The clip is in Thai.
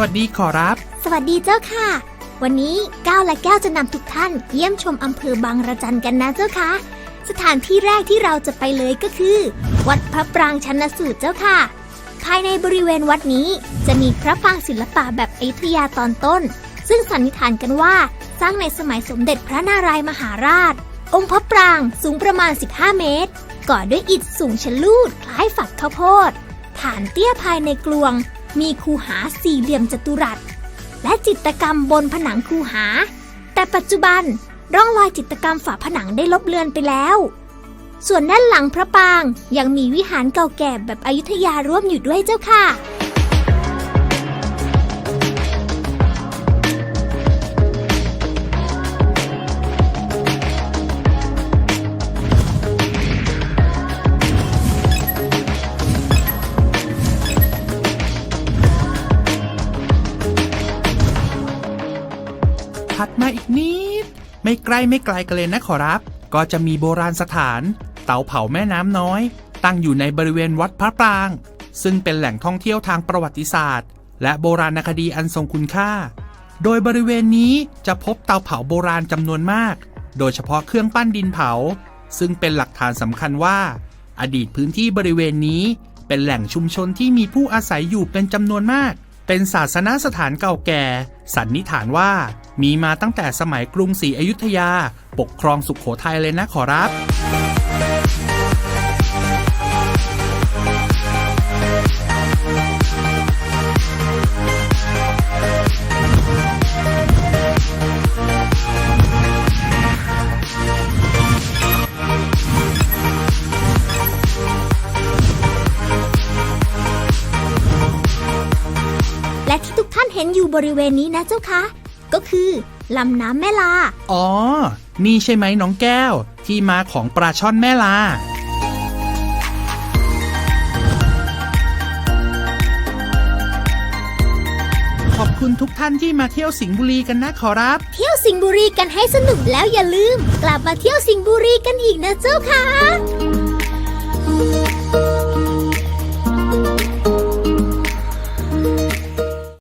วัสดีขอรับ สวัสดีเจ้าค่ะ วันนี้ก้าวและแก้วจะนำทุกท่านเยี่ยมชมอำเภอบางระจันกันนะเจ้าค่ะ สถานที่แรกที่เราจะไปเลยก็คือ วัดพระปรางชันสูตรเจ้าค่ะ ภายในบริเวณวัดนี้จะมีพระปรางศิลปะแบบอยุธยาตอนต้น ซึ่งสันนิษฐานกันว่าสร้างในสมัยสมเด็จพระนารายมหาราช องค์พระปรางสูงประมาณ 15 เมตร ก่อด้วยอิฐสูงชะลูดคล้ายฝักข้าวโพดฐานเตี้ยภายในกลวง มีคูหาสี่เหลี่ยมจัตุรัส และจิตรกรรมบนผนังคูหา แต่ปัจจุบันร่องรอยจิตรกรรมฝาผนังได้ลบเลือนไปแล้ว ส่วนด้านหลังพระปางยังมีวิหารเก่าแก่แบบอยุธยาร่วมอยู่ด้วยเจ้าค่ะ ถัดมาอีกนิด ไม่ใกล้ไม่ไกลกันเลยนะขอรับ ก็จะมีโบราณสถาน เตาเผาแม่น้ำน้อย ตั้งอยู่ในบริเวณวัดพระปราง ซึ่งเป็นแหล่งท่องเที่ยวทางประวัติศาสตร์ และโบราณคดีอันทรงคุณค่า โดยบริเวณนี้จะพบเตาเผาโบราณจำนวนมาก โดยเฉพาะเครื่องปั้นดินเผา ซึ่งเป็นหลักฐานสำคัญว่า อดีตพื้นที่บริเวณนี้ เป็นแหล่งชุมชนที่มีผู้อาศัยอยู่เป็นจำนวนมาก เป็นศาสนสถานเก่าแก่ สันนิษฐานว่า มีมาตั้งแต่สมัยกรุงศรีอยุธยา ปกครองสุขโขทัยเลยนะขอรับและที่ทุกท่านเห็นอยู่บริเวณนี้นะเจ้าค่ะ ก็คือลำน้ำแม่ลา อ๋อ นี่ใช่ไหมน้องแก้ว ที่มาของปลาช่อนแม่ลา ขอบคุณทุกท่านที่มาเที่ยวสิงห์บุรีกันนะขอรับ เที่ยวสิงห์บุรีกันให้สนุกแล้วอย่าลืม กลับมาเที่ยวสิงห์บุรีกันอีกนะเจ้าค่ะ